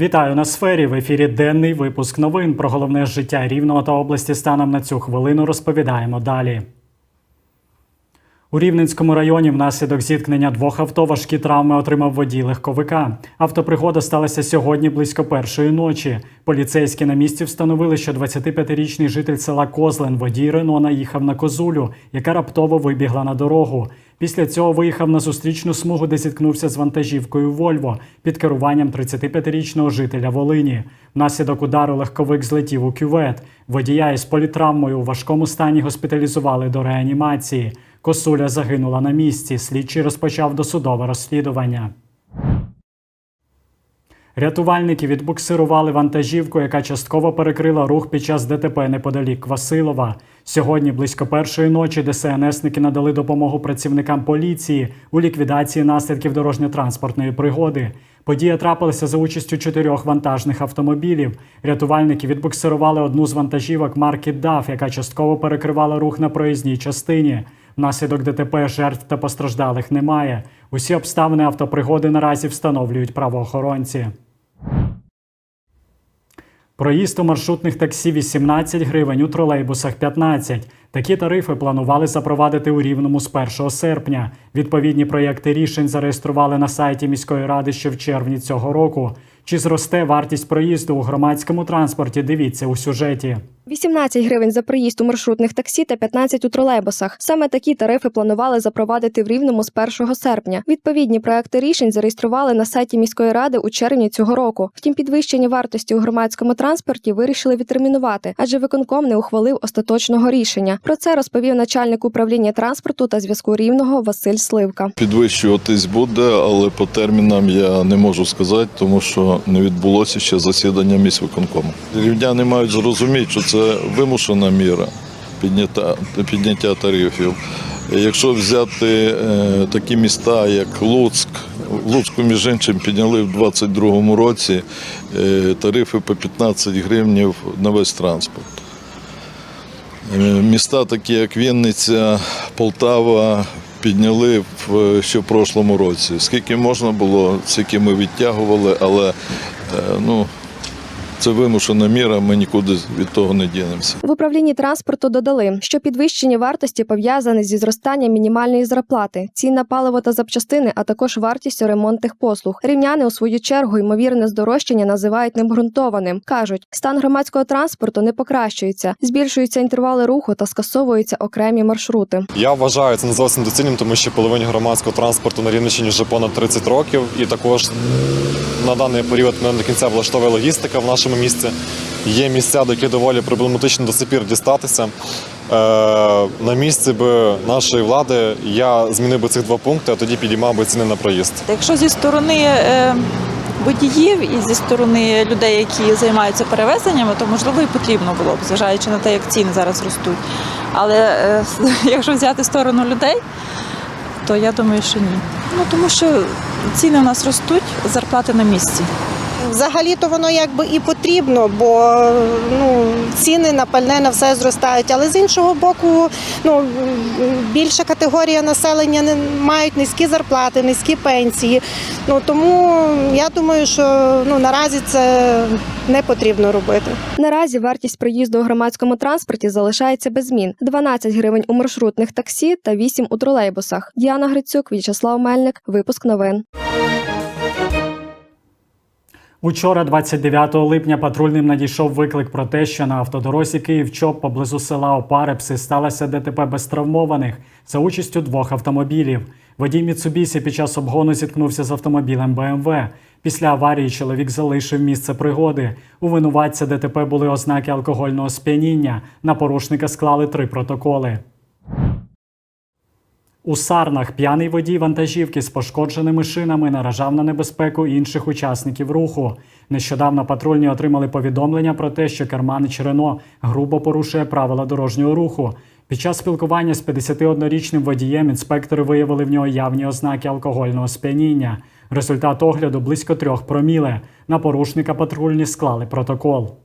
Вітаю на сфері. В ефірі денний випуск новин про головне життя рівного та області станом на цю хвилину розповідаємо далі. У Рівненському районі внаслідок зіткнення двох авто важкі травми отримав водій легковика. Автопригода сталася сьогодні близько першої ночі. Поліцейські на місці встановили, що 25-річний житель села Козлен водій Рено наїхав на козулю, яка раптово вибігла на дорогу. Після цього виїхав на зустрічну смугу, де зіткнувся з вантажівкою Вольво під керуванням 35-річного жителя Волині. Внаслідок удару легковик злетів у кювет. Водія із політравмою у важкому стані госпіталізували до реанімації. Косуля загинула на місці. Слідчий розпочав досудове розслідування. Рятувальники відбуксирували вантажівку, яка частково перекрила рух під час ДТП неподалік Квасилова. Сьогодні, близько першої ночі, ДСНСники надали допомогу працівникам поліції у ліквідації наслідків дорожньо-транспортної пригоди. Подія трапилася за участю чотирьох вантажних автомобілів. Рятувальники відбуксирували одну з вантажівок марки ДАФ, яка частково перекривала рух на проїзній частині. Внаслідок ДТП жертв та постраждалих немає. Усі обставини автопригоди наразі встановлюють правоохоронці. Проїзд у маршрутних таксі 18 гривень, у тролейбусах 15. Такі тарифи планували запровадити у Рівному з 1 серпня. Відповідні проєкти рішень зареєстрували на сайті міської ради ще в червні цього року. Чи зросте вартість проїзду у громадському транспорті? Дивіться у сюжеті. 18 гривень за проїзд у маршрутних таксі та 15 у тролейбусах. Саме такі тарифи планували запровадити в Рівному з 1 серпня. Відповідні проекти рішень зареєстрували на сайті міської ради у червні цього року. Втім, підвищення вартості у громадському транспорті вирішили відтермінувати, адже виконком не ухвалив остаточного рішення. Про це розповів начальник управління транспорту та зв'язку рівного Василь Сливка. Підвищуватись буде, але по термінам я не можу сказати, тому що не відбулося ще засідання міськвиконкому. Рівняни мають зрозуміти, що це вимушена міра підняття, підняття тарифів. Якщо взяти е, такі міста, як Луцьк, Луцьку, між іншим, підняли в 2022 році е, тарифи по 15 гривнів на весь транспорт. Е, Міста, такі як Вінниця, Полтава, підняли в, ще в прошлому році. Скільки можна було, скільки ми відтягували, але е, ну, це вимушена міра, ми нікуди від того не дінемося. В управлінні транспорту додали, що підвищення вартості пов'язане зі зростанням мінімальної зарплати, цін на паливо та запчастини, а також вартістю ремонтних послуг. Рівняни у свою чергу ймовірне здорожчання називають необґрунтованим. кажуть, стан громадського транспорту не покращується, збільшуються інтервали руху та скасовуються окремі маршрути. Я вважаю це не зовсім доцільним, тому що половині громадського транспорту на Рівненщині вже понад 30 років, і також на даний період мене до кінця влаштовує логістика в нашому місті. Є місця, до яких доволі проблематично до сих пір дістатися. Е, на місці би нашої влади я змінив би цих два пункти, а тоді підіймав би ціни на проїзд. Якщо зі сторони е, водіїв і зі сторони людей, які займаються перевезеннями, то можливо і потрібно було б, зважаючи на те, як ціни зараз ростуть. Але е, якщо взяти сторону людей, то я думаю, що ні. Ну тому що ціни в нас ростуть, зарплати на місці. Взагалі-то воно якби і потрібно, бо ну, ціни на пальне на все зростають. Але з іншого боку, ну, більша категорія населення не мають низькі зарплати, низькі пенсії. Ну, тому я думаю, що ну, наразі це не потрібно робити. Наразі вартість проїзду у громадському транспорті залишається без змін: 12 гривень у маршрутних таксі та 8 у тролейбусах. Діана Грицюк, В'ячеслав Мельник. Випуск новин. Учора, 29 липня, патрульним надійшов виклик про те, що на автодорозі Київ-Чоп поблизу села Опарепси сталося ДТП без травмованих за участю двох автомобілів. Водій Міцубісі під час обгону зіткнувся з автомобілем БМВ. Після аварії чоловік залишив місце пригоди. У винуватця ДТП були ознаки алкогольного сп'яніння. На порушника склали три протоколи. У Сарнах п'яний водій вантажівки з пошкодженими шинами наражав на небезпеку інших учасників руху. Нещодавно патрульні отримали повідомлення про те, що керманич Рено грубо порушує правила дорожнього руху. Під час спілкування з 51-річним водієм інспектори виявили в нього явні ознаки алкогольного сп'яніння. Результат огляду близько трьох проміле. На порушника патрульні склали протокол.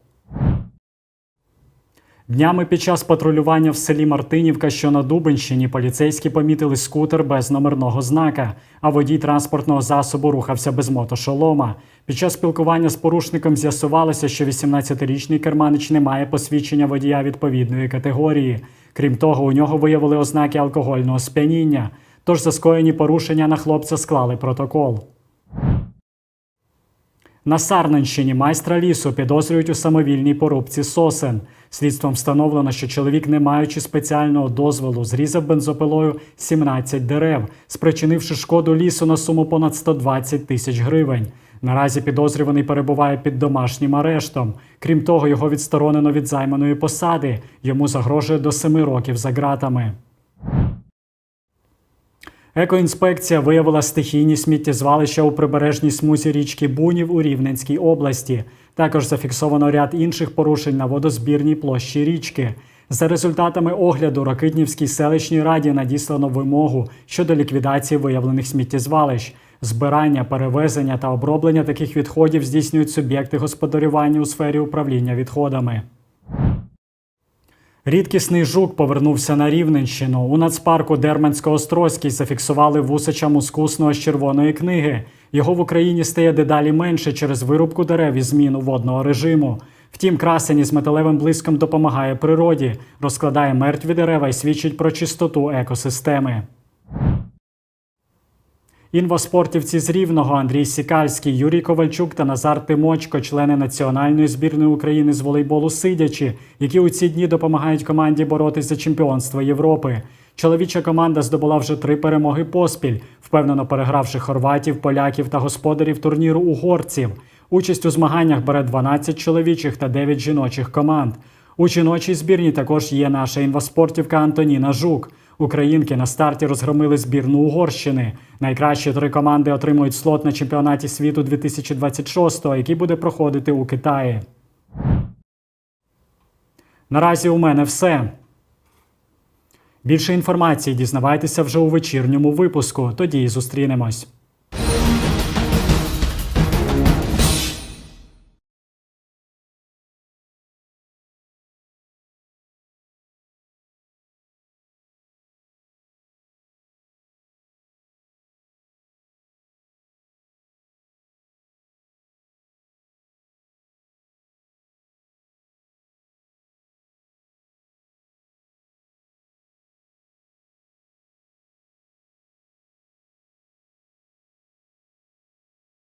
Днями під час патрулювання в селі Мартинівка, що на Дубенщині, поліцейські помітили скутер без номерного знака, а водій транспортного засобу рухався без мотошолома. Під час спілкування з порушником з'ясувалося, що 18-річний керманич не має посвідчення водія відповідної категорії. Крім того, у нього виявили ознаки алкогольного сп'яніння. Тож за скоєні порушення на хлопця склали протокол. На Сарненщині майстра лісу підозрюють у самовільній порубці сосен. Слідством встановлено, що чоловік, не маючи спеціального дозволу, зрізав бензопилою 17 дерев, спричинивши шкоду лісу на суму понад 120 тисяч гривень. Наразі підозрюваний перебуває під домашнім арештом. Крім того, його відсторонено від займаної посади. Йому загрожує до 7 років за ґратами. Екоінспекція виявила стихійні сміттєзвалища у прибережній смузі річки Бунів у Рівненській області. Також зафіксовано ряд інших порушень на водозбірній площі річки. За результатами огляду Рокитнівській селищній раді надіслано вимогу щодо ліквідації виявлених сміттєзвалищ. Збирання, перевезення та оброблення таких відходів здійснюють суб'єкти господарювання у сфері управління відходами. Рідкісний жук повернувся на Рівненщину. У нацпарку Дермансько-Острозький зафіксували вусича мускусного з червоної книги. Його в Україні стає дедалі менше через вирубку дерев і зміну водного режиму. Втім, красень із металевим блиском допомагає природі, розкладає мертві дерева і свідчить про чистоту екосистеми. Інвоспортівці з Рівного Андрій Сікальський, Юрій Ковальчук та Назар Тимочко, члени національної збірної України з волейболу сидячі, які у ці дні допомагають команді боротись за чемпіонство Європи. Чоловіча команда здобула вже три перемоги поспіль, впевнено перегравши хорватів, поляків та господарів турніру угорців. Участь у змаганнях бере 12 чоловічих та 9 жіночих команд. У жіночій збірні також є наша інваспортівка Антоніна Жук. Українки на старті розгромили збірну Угорщини. Найкращі три команди отримують слот на чемпіонаті світу 2026, який буде проходити у Китаї. Наразі у мене все. Більше інформації дізнавайтеся вже у вечірньому випуску. Тоді зустрінемось.